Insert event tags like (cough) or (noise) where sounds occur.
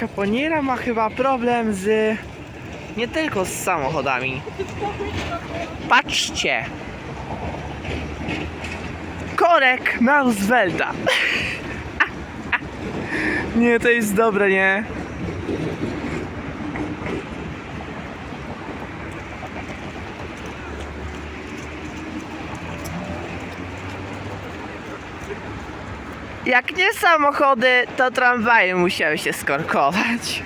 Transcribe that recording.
Caponiera ma chyba problem z... Nie tylko z samochodami. Patrzcie! Korek Roosevelta. (laughs) Nie, to jest dobre, nie? Jak nie samochody, to tramwaje musiały się skorkować.